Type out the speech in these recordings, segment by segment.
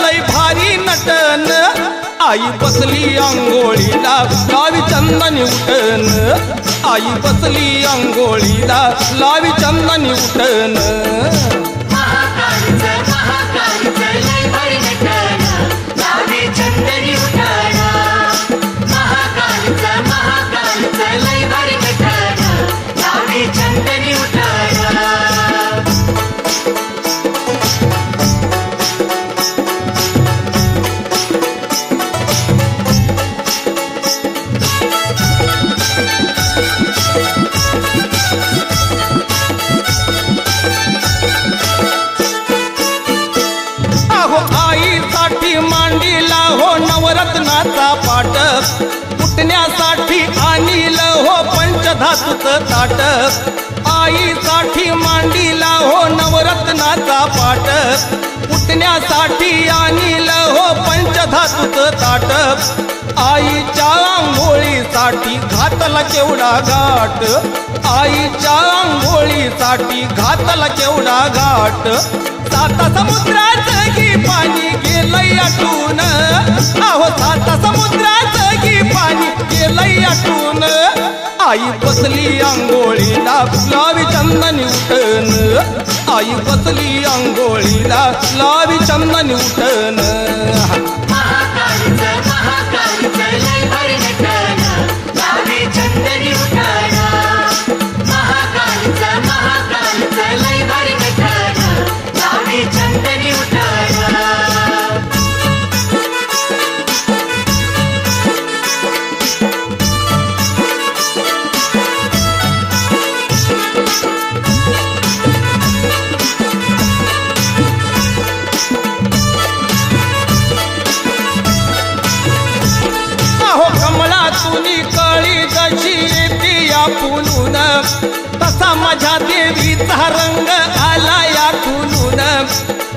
लाई भारी नटन. आई बसली आंघोळीला लावी चंदनी उठन. आई बसली आंघोळीला लावी चंदनी उठन. ताट हो हो पाटक उठण्यासाठी आणील हो पंचधातूच ताट आईसाठी मांडीला हो नवरत्नाचा पाट उठण्यासाठी आणील हो पंचधातूच ताट आईच्या आंघोळीसाठी घातला केवढा घाट. आईच्या आंघोळीसाठी घातला केवढा घाट. साता समुद्राचं की पाणी गेलंय आटून आहो साता समुद्राचं गेलंय आटून आई बसली आंघोळीला लावी चंदनी उठन. आई बसली आंघोळीला लावी चंदनी उठन. कमळातून काळी जशी येते या फुलून तसा माझ्या देवीचा रंग आला या फुलून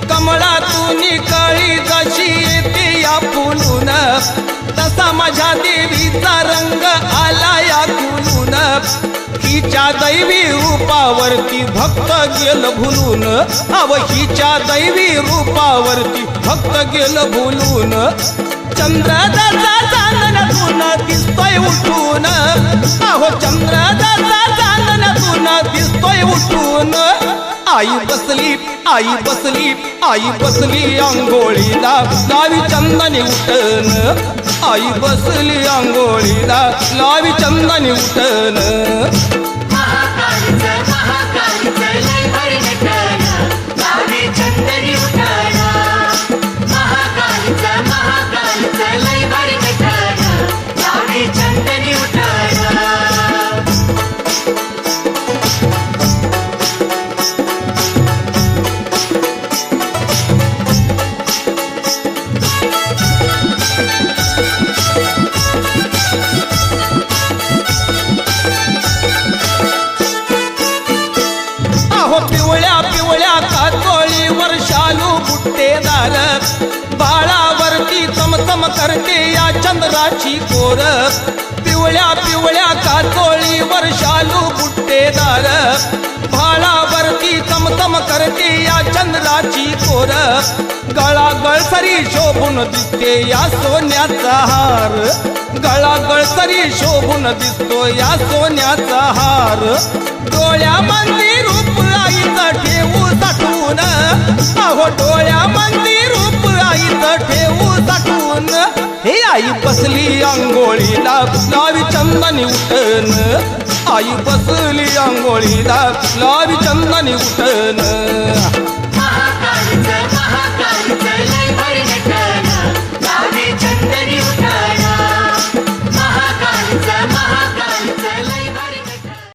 कमळातून काळी जशी येते या फुलून तसा माझ्या देवीचा हिच्या दैवी रूपावरती भक्त गेल भुलून. अव हिच्या दैवी रूपावरती भक्त गेल भुलून. चंद्रदाचा चांदण्यातून दिसतोय उठून. अहो चंद्रदाचा चांदण्यातून दिसतोय उठून. आई बसली आई बसली आई बसली आंघोळीला गावी चंदनी उठन. आई बसली आंघोळीला लावी चंदनी उठन करते या चंद्राची कोर. पिवळ्या पिवळ्या कातोळीवर शालू बुट्टेदार भाळावरती चमचम करते या चंद्राची कोर. गळा गळसरी शोभून दिसते या सोन्याचा हार. गळा गळसरी शोभून दिसतो या सोन्याचा हार. डोळ्या मंदिर रूप आईचं ठेवू साठवून बसली आंघोळीला. लावी चंदनी उठन. आई बसली आंघोळीला. लावी चंदनी उठन.